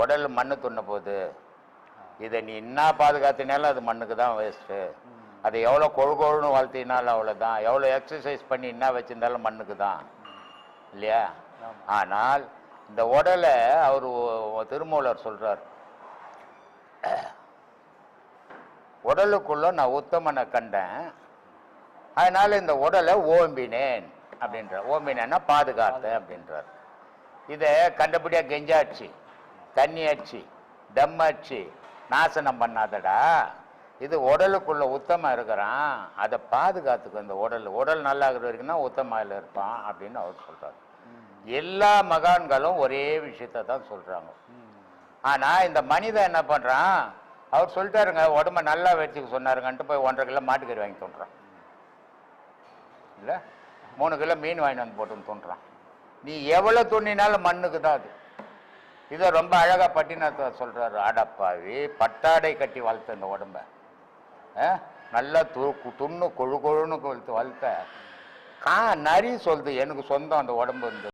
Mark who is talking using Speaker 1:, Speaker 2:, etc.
Speaker 1: உடல் மண்ணு துண்ண போகுது. இதை நீ என்ன பாதுகாத்தினாலும் அது மண்ணுக்கு தான் வேஸ்ட்டு அது எவ்வளோ கொழு கொழுன்னு வளர்த்தினாலும் அவ்வளோதான். எவ்வளோ எக்ஸசைஸ் பண்ணி என்ன வச்சிருந்தாலும் மண்ணுக்கு தான். இல்லையா? ஆனால் இந்த உடலை அவர் திருமூலர் சொல்றார். உடலுக்குள்ள நான் உத்தமனை கண்டேன். அதனால இந்த உடலை ஓம்பினேன் அப்படின்ற ஓம்பினேன்னா பாதுகாத்தேன் அப்படின்றார். இதை கண்டபடியா கெஞ்சாச்சு. தண்ணி அடிச்சு தம் அடிச்சு நாசனம் பண்ணாதடா. இது உடலுக்குள்ள உத்தமம் இருக்கிறான். அதை பாதுகாத்துக்கும் இந்த உடல். உடல் நல்லா இருக்கிற வரைக்கும் தான் உத்தமாயில் இருப்பான் அப்படின்னு அவர் சொல்றாரு. எல்லா மகான்களும் ஒரே விஷயத்தை தான் சொல்றாங்க. ஆனா இந்த மனிதன் என்ன பண்றான்? அவர் சொல்லிட்டாருங்க உடம்ப நல்லா வச்சுக்க சொன்னாருங்கன்ட்டு போய் ஒன்றரை கிலோ மாட்டுக்கறி வாங்கி தோன்றான். இல்ல? மூணு கிலோ மீன் வாங்கிட்டு வந்து போட்டுன்னு தோன்றான். நீ எவ்வளவு துண்ணினாலும் மண்ணுக்கு தான் அது. இதை ரொம்ப அழகா பட்டினத்தை சொல்றாரு ஆடப்பாவி. பட்டாடை கட்டி வளர்த்த இந்த உடம்ப. நல்லா து துண்ணு கொழு கொழுன்னு கொழுத்து வளர்த்த. கா நரி சொல்லுது எனக்கு சொந்தம் அந்த உடம்பு வந்து.